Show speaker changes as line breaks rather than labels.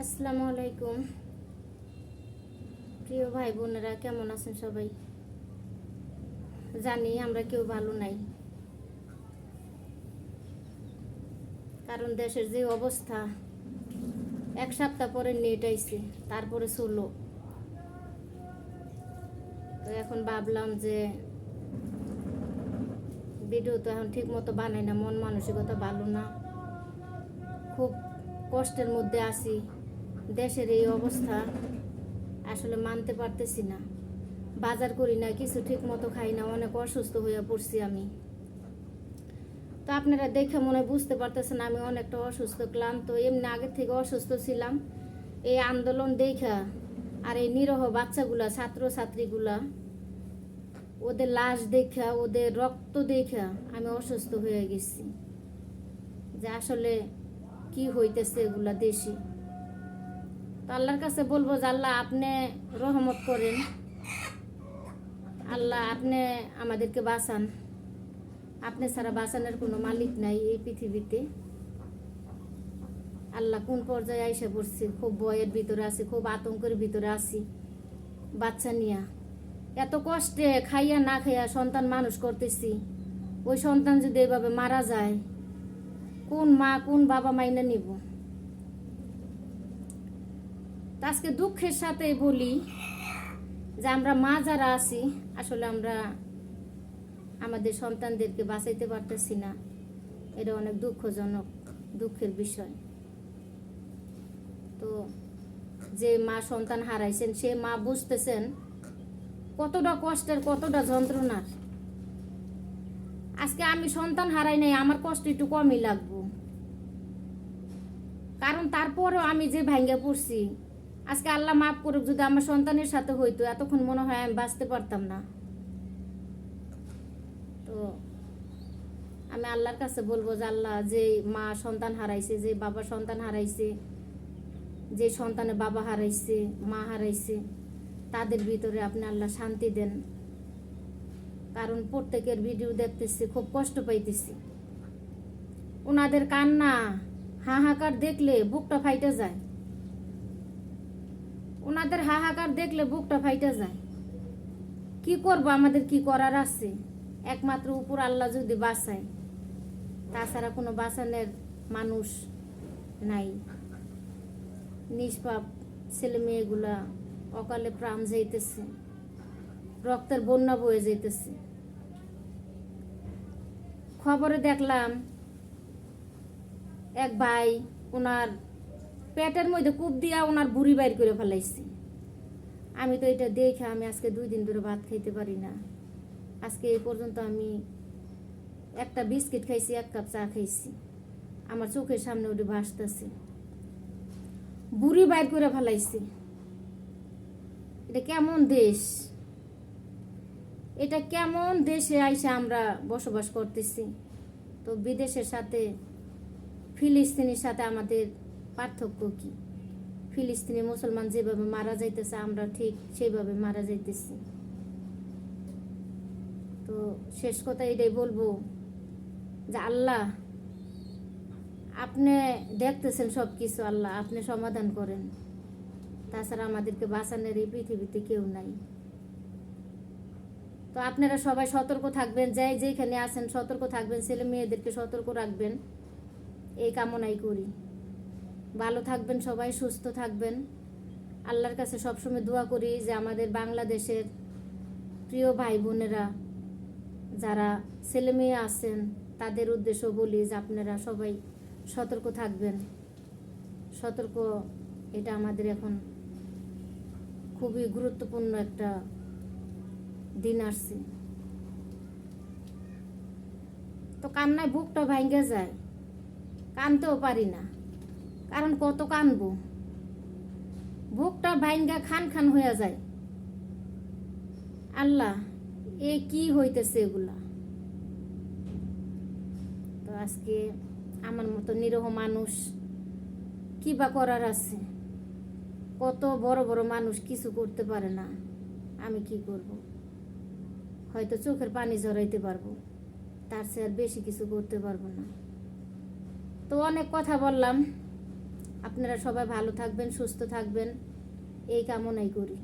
আসসালামু আলাইকুম। প্রিয় ভাই বোনেরা, কেমন আছেন সবাই? জানি আমরা কেউ ভালো নাই। কারণ দেশের যে অবস্থা, এক সপ্তাহ পরে নেট আইছে, তারপরে চলো তো এখন ভাবলাম যে ভিডিও তো এখন ঠিক মতো বানাই না, মন মানসিকতা ভালো না। খুব কষ্টের মধ্যে আছি। দেশের এই অবস্থা আসলে মানতে পারতেছি না। বাজার করি না, কিছু ঠিক মতো খাই না, অনেক অসুস্থ হয়ে পড়ছি আমি। তো আপনারা দেখে মনে বুঝতে পারতেছেন আমি অনেকটা অসুস্থ, ক্লান্ত, এমনি আগের থেকে অসুস্থ ছিলাম। এই আন্দোলন দেখা আর এই নিরহ বাচ্চাগুলা ছাত্র ছাত্রীগুলা ওদের লাশ দেখা, ওদের রক্ত দেখা আমি অসুস্থ হয়ে গেছি। যে আসলে কি হইতেছে এগুলা দেশে? তো আল্লাহর কাছে বলব যে আল্লাহ আপনি রহমত করেন। আল্লাহ আপনি আমাদেরকে বাঁচান। আপনি ছাড়া বাঁচানোর কোনো মালিক নাই এই পৃথিবীতে। আল্লাহ কোন পর্যায়ে আইসা পড়ছি? খুব ভয়ের ভিতরে আছি, খুব আতঙ্কের ভিতরে আছি। বাচ্চা নিয়া। এত কষ্টে খাইয়া না খাইয়া সন্তান মানুষ করতেছি। ওই সন্তান যদি এভাবে মারা যায়, কোন মা কোন বাবা মাইনা নিব? আজকে দুঃখের সাথে বলি যে আমরা মা যারা আছি, আসলে আমরা আমাদের সন্তানদেরকে বাঁচাইতে পারতেছি না। এটা অনেক দুঃখজনক, দুঃখের বিষয়। তো যে মা সন্তান হারাইছেন, সে মা বুঝতেছেন কতটা কষ্টের, কতটা যন্ত্রণার। আজকে আমি সন্তান হারাই নাই, আমার কষ্ট একটু কমই লাগবো। কারণ তারপরেও আমি যে ভাঙ্গে পড়ছি আজকে আল্লাহ মাফ করুক, যদি আমার সন্তানের সাথে হইতো, এতক্ষণ মনে হয় আমি বাঁচতে পারতাম না। তো আমি আল্লাহর কাছে বলব যে আল্লাহ যে মা সন্তান হারাইছে, যে বাবা সন্তান হারাইছে, যে সন্তানের বাবা হারাইছে, মা হারাইছে, তাদের ভিতরে আপনি আল্লাহ শান্তি দেন। কারণ প্রত্যেকের ভিডিও দেখতেছি, খুব কষ্ট পাইতেছি। ওনাদের কান্না, হাহাকার দেখলে বুকটা ফাইটা যায়। ওনাদের হাহাকার দেখলে বুকটা ফাইটা যায়। কি করব আমাদের কি করার আছে? একমাত্র উপর আল্লাহ যদি বাঁচায়, তাছাড়া কোনো বাঁচানোর মানুষ নাই। নিষ্পাপ ছেলে মেয়েগুলা অকালে প্রাণ যাইতেছে, রক্তের বন্যা বয়ে যাইতেছে। খবরে দেখলাম এক ভাই ওনার পেটের মধ্যে কূপ দিয়া ওনার বুড়ি বাইর করে ফেলাইছে। আমি তো এটা দেখে আমি আজকে দুই দিন ধরে ভাত খাইতে পারি না। আজকে এই পর্যন্ত আমি একটা বিস্কিট খাইছি, এক কাপ চা খাইছি। আমার চোখের সামনে ওটি ভাসতেছে। বুড়ি বাইর করে ফেলাইছে। এটা কেমন দেশ? এটা কেমন দেশে আইসা আমরা বসবাস করতেছি। তো বিদেশের সাথে, ফিলিস্তিনের সাথে আমাদের পার্থক্য কি? ফিলিস্তিনি মুসলমান যেভাবে মারা যাইতেছে, আমরা ঠিক সেইভাবে মারা যাইতেছি। তো শেষ কথা এটাই বলব যে আল্লাহ, আপনি দেখতেছেন সব কিছু আল্লাহ, আপনি সমাধান করেন। তাছাড়া আমাদেরকে বাঁচানোর এই পৃথিবীতে কেউ নাই। তো আপনারা সবাই সতর্ক থাকবেন যাই যেখানে আছেন সতর্ক থাকবেন, ছেলে মেয়েদেরকে সতর্ক রাখবেন। এই কামনাই করি। ভালো থাকবেন সবাই, সুস্থ থাকবেন। আল্লাহর কাছে সবসময় দোয়া করি যে আমাদের বাংলাদেশের প্রিয় ভাই বোনেরা যারা ছেলে মেয়ে আছেন, তাদের উদ্দেশ্য বলি যে আপনারা সবাই সতর্ক থাকবেন। সতর্ক এটা আমাদের এখন খুবই গুরুত্বপূর্ণ একটা দিন আসছে। তো কান্নায় বুকটা ভাঙ্গে যায়, কানতেও পারি না। কারণ কত কানবো? বুকটা ভাঙ্গা খান খান হয়ে যায়। আল্লাহ, এ কি হইতেছে এগুলা? তো আজকে আমার মতো নিরহ মানুষ কি বা করার আছে? কত বড় বড় মানুষ কিছু করতে পারে না। আমি কি করব? হয়তো চোখের পানি জড়াইতে পারব। তার চেয়ে আর বেশি কিছু করতে পারব না। তো অনেক কথা বললাম। আপনারা সবাই ভালো থাকবেন সুস্থ থাকবেন। এই কামনাই করি।